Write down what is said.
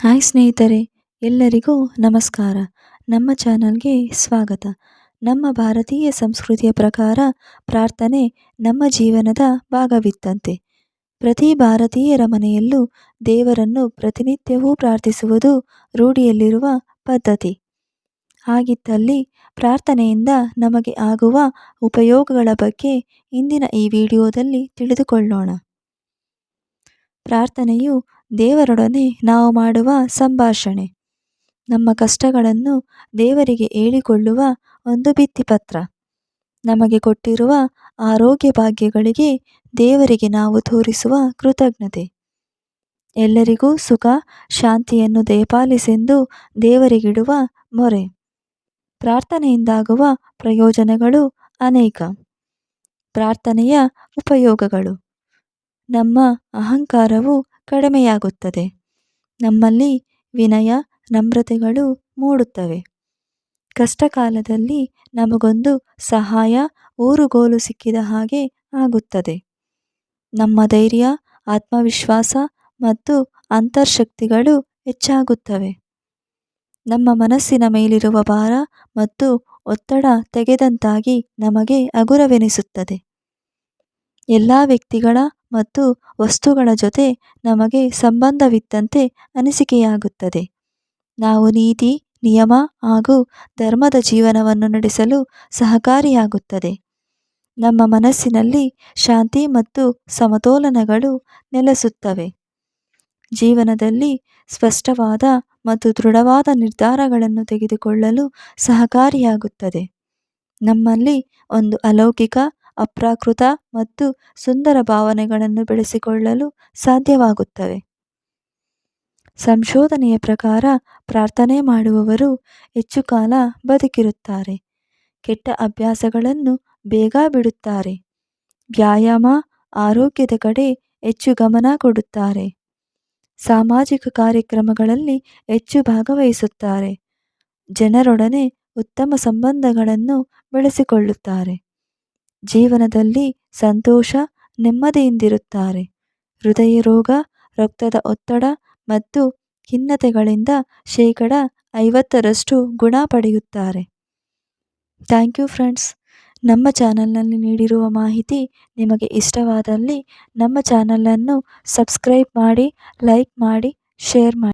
Hi ಸ್ನೇಹಿತರೆ, ಎಲ್ಲರಿಗೂ ನಮಸ್ಕಾರ. ನಮ್ಮ ಚಾನಲ್ಗೆ ಸ್ವಾಗತ. ನಮ್ಮ ಭಾರತೀಯ ಸಂಸ್ಕೃತಿಯ ಪ್ರಕಾರ ಪ್ರಾರ್ಥನೆ ನಮ್ಮ ಜೀವನದ ಭಾಗವಿದ್ದಂತೆ ಪ್ರತಿ ಭಾರತೀಯರ ಮನೆಯಲ್ಲೂ ದೇವರನ್ನು ಪ್ರತಿನಿತ್ಯವೂ ಪ್ರಾರ್ಥಿಸುವುದು ರೂಢಿಯಲ್ಲಿರುವ ಪದ್ಧತಿ. ಹಾಗಿದ್ದಲ್ಲಿ ಪ್ರಾರ್ಥನೆಯಿಂದ ನಮಗೆ ಆಗುವ ಉಪಯೋಗಗಳ ಬಗ್ಗೆ ಇಂದಿನ ಈ ವಿಡಿಯೋದಲ್ಲಿ ತಿಳಿದುಕೊಳ್ಳೋಣ. ಪ್ರಾರ್ಥನೆಯು ದೇವರೊಡನೆ ನಾವು ಮಾಡುವ ಸಂಭಾಷಣೆ. ನಮ್ಮ ಕಷ್ಟಗಳನ್ನು ದೇವರಿಗೆ ಹೇಳಿಕೊಳ್ಳುವ ಒಂದು ಭಿತ್ತಿಪತ್ರ. ನಮಗೆ ಕೊಟ್ಟಿರುವ ಆರೋಗ್ಯ ಭಾಗ್ಯಗಳಿಗೆ ದೇವರಿಗೆ ನಾವು ತೋರಿಸುವ ಕೃತಜ್ಞತೆ. ಎಲ್ಲರಿಗೂ ಸುಖ, ಶಾಂತಿಯನ್ನು ದಯಪಾಲಿಸೆಂದು ದೇವರಿಗಿಡುವ ಮೊರೆ. ಪ್ರಾರ್ಥನೆಯಿಂದಾಗುವ ಪ್ರಯೋಜನಗಳು ಅನೇಕ. ಪ್ರಾರ್ಥನೆಯ ಉಪಯೋಗಗಳು. ನಮ್ಮ ಅಹಂಕಾರವು ಕಡಿಮೆಯಾಗುತ್ತದೆ. ನಮ್ಮಲ್ಲಿ ವಿನಯ, ನಮ್ರತೆಗಳು ಮೂಡುತ್ತವೆ. ಕಷ್ಟಕಾಲದಲ್ಲಿ ನಮಗೊಂದು ಸಹಾಯ, ಊರುಗೋಲು ಸಿಕ್ಕಿದ ಹಾಗೆ ಆಗುತ್ತದೆ. ನಮ್ಮ ಧೈರ್ಯ, ಆತ್ಮವಿಶ್ವಾಸ ಮತ್ತು ಅಂತರ್ಶಕ್ತಿಗಳು ಹೆಚ್ಚಾಗುತ್ತವೆ. ನಮ್ಮ ಮನಸ್ಸಿನ ಮೇಲಿರುವ ಭಾರ ಮತ್ತು ಒತ್ತಡ ತೆಗೆದಂತಾಗಿ ನಮಗೆ ಹಗುರವೆನಿಸುತ್ತದೆ. ಎಲ್ಲ ವ್ಯಕ್ತಿಗಳ ಮತ್ತು ವಸ್ತುಗಳ ಜೊತೆ ನಮಗೆ ಸಂಬಂಧವಿದ್ದಂತೆ ಅನಿಸಿಕೆಯಾಗುತ್ತದೆ. ನಾವು ನೀತಿ, ನಿಯಮ ಹಾಗೂ ಧರ್ಮದ ಜೀವನವನ್ನು ನಡೆಸಲು ಸಹಕಾರಿಯಾಗುತ್ತದೆ. ನಮ್ಮ ಮನಸ್ಸಿನಲ್ಲಿ ಶಾಂತಿ ಮತ್ತು ಸಮತೋಲನಗಳು ನೆಲೆಸುತ್ತವೆ. ಜೀವನದಲ್ಲಿ ಸ್ಪಷ್ಟವಾದ ಮತ್ತು ದೃಢವಾದ ನಿರ್ಧಾರಗಳನ್ನು ತೆಗೆದುಕೊಳ್ಳಲು ಸಹಕಾರಿಯಾಗುತ್ತದೆ. ನಮ್ಮಲ್ಲಿ ಒಂದು ಅಲೌಕಿಕ ಅಪ್ರಾಕೃತ ಮತ್ತು ಸುಂದರ ಭಾವನೆಗಳನ್ನು ಬೆಳೆಸಿಕೊಳ್ಳಲು ಸಾಧ್ಯವಾಗುತ್ತವೆ. ಸಂಶೋಧನೆಯ ಪ್ರಕಾರ ಪ್ರಾರ್ಥನೆ ಮಾಡುವವರು ಹೆಚ್ಚು ಕಾಲ ಬದುಕಿರುತ್ತಾರೆ. ಕೆಟ್ಟ ಅಭ್ಯಾಸಗಳನ್ನು ಬೇಗ ಬಿಡುತ್ತಾರೆ. ವ್ಯಾಯಾಮ, ಆರೋಗ್ಯದ ಕಡೆ ಹೆಚ್ಚು ಗಮನ ಕೊಡುತ್ತಾರೆ. ಸಾಮಾಜಿಕ ಕಾರ್ಯಕ್ರಮಗಳಲ್ಲಿ ಹೆಚ್ಚು ಭಾಗವಹಿಸುತ್ತಾರೆ. ಜನರೊಡನೆ ಉತ್ತಮ ಸಂಬಂಧಗಳನ್ನು ಬೆಳೆಸಿಕೊಳ್ಳುತ್ತಾರೆ. ಜೀವನದಲ್ಲಿ ಸಂತೋಷ ನೆಮ್ಮದಿಯಿಂದಿರುತ್ತಾರೆ. ಹೃದಯ ರೋಗ ರಕ್ತದ ಒತ್ತಡ ಮತ್ತು ಖಿನ್ನತೆಗಳಿಂದ ಶೇಕಡ ಐವತ್ತರಷ್ಟು ಗುಣ ಪಡೆಯುತ್ತಾರೆ. Thank you friends. ನಮ್ಮ ಚಾನಲ್ನಲ್ಲಿ ನೀಡಿರುವ ಮಾಹಿತಿ ನಿಮಗೆ ಇಷ್ಟವಾದಲ್ಲಿ ನಮ್ಮ ಚಾನಲನ್ನು ಸಬ್ಸ್ಕ್ರೈಬ್ ಮಾಡಿ, ಲೈಕ್ ಮಾಡಿ, ಶೇರ್ ಮಾಡಿ.